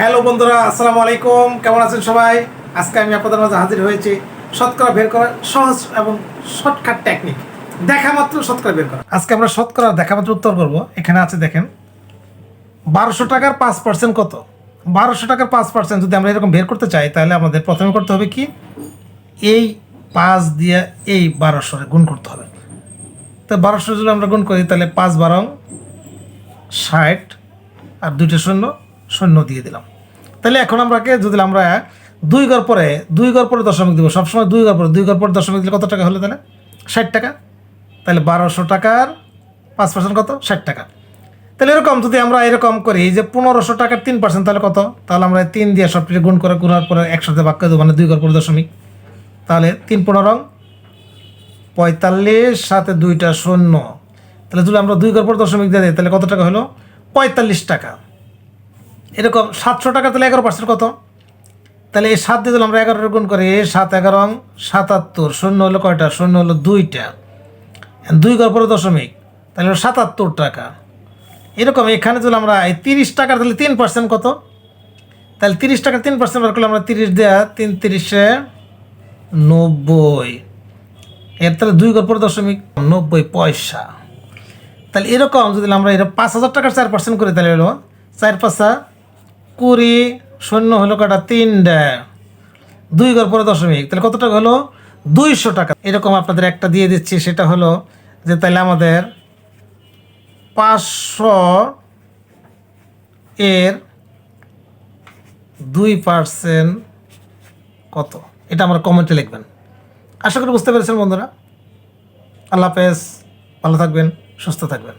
Hello বন্ধুরা, আসসালামু আলাইকুম। কেমন আছেন সবাই? আজকে আমি আপনাদের মাঝে হাজির হয়েছি শতকরা বের করার সহজ এবং শর্টকাট টেকনিক দেখা মাত্র, শতকরা বের করা। আজকে আমরা শতকরা দেখা মাত্র উত্তর করব। এখানে আছে দেখেন, বারোশো টাকার পাঁচ পার্সেন্ট কত? বারোশো টাকার পাঁচ পার্সেন্ট যদি আমরা এরকম বের করতে চাই, তাহলে আমাদের প্রথমে করতে হবে কি? এই পাঁচ দিয়ে এই বারোশো গুণ করতে হবে। তো বারোশো যদি আমরা গুণ করি, তাহলে পাঁচ বারং ষাট আর দুইটা শূন্য শূন্য দিয়ে দিলাম। তাহলে এখন আমরাকে যদি আমরা দুই ঘর পরে, দুই ঘর পরে দশমিক দিব, সবসময় দুই ঘর পরে, দুই ঘর পরে দশমিক দিলে কত টাকা হলো তাহলে? ষাট টাকা। তাহলে বারোশো টাকার পাঁচ পার্সেন্ট কত? ষাট টাকা। তাহলে এরকম যদি আমরা এরকম করি যে পনেরোশো টাকার তিন পার্সেন্ট তাহলে কত? তাহলে আমরা তিন দিয়ে সব কিছু গুণ করে গুণার পরে একসাথে বাক্য দেবো মানে দুই ঘর পরে দশমিক। তাহলে তিন পনেরো পঁয়তাল্লিশ, সাথে দুইটা শূন্য। তাহলে যদি আমরা দুই ঘর পর দশমিক দিয়ে দিই, তাহলে কত টাকা হলো? পঁয়তাল্লিশ টাকা। এরকম সাতশো টাকা তাহলে এগারো পার্সেন্ট কত? তাহলে এই সাত দিয়ে দিলে আমরা এগারো গুণ করি সাত এগারো সাতাত্তর, শূন্য হলো কয়টা? শূন্য হলো দুইটা। দুই ঘর পরে দশমিক, তাহলে হলো সাতাত্তর টাকা। এরকম এখানে যদি আমরা এই তিরিশ টাকার তাহলে তিন পার্সেন্ট কত? তাহলে তিরিশ টাকার তিন পার্সেন্ট বার করলে আমরা তিরিশ দেওয়া তিন তিরিশে নব্বই। এর তাহলে দুই গল্প দশমিক, নব্বই পয়সা। তাহলে এরকম যদি আমরা এটা পাঁচ হাজার টাকার চার পার্সেন্ট করি, তাহলে হলো চার পাঁচা কুড়ি, শূন্য হলো কটা তিনটা। দুই গড় পরে দশমিক। তাহলে কত টাকা হলো? দুইশো টাকা। এরকম আপনাদের একটা দিয়ে দিচ্ছি, সেটা হলো যে তাহলে আমাদের পাঁচশো এর দুই পার্সেন্ট কত? এটা আমার কমেন্টে লিখবেন। আশা করি বুঝতে পেরেছেন বন্ধুরা। আল্লাহ হাফেজ। ভালো থাকবেন, সুস্থ থাকবেন।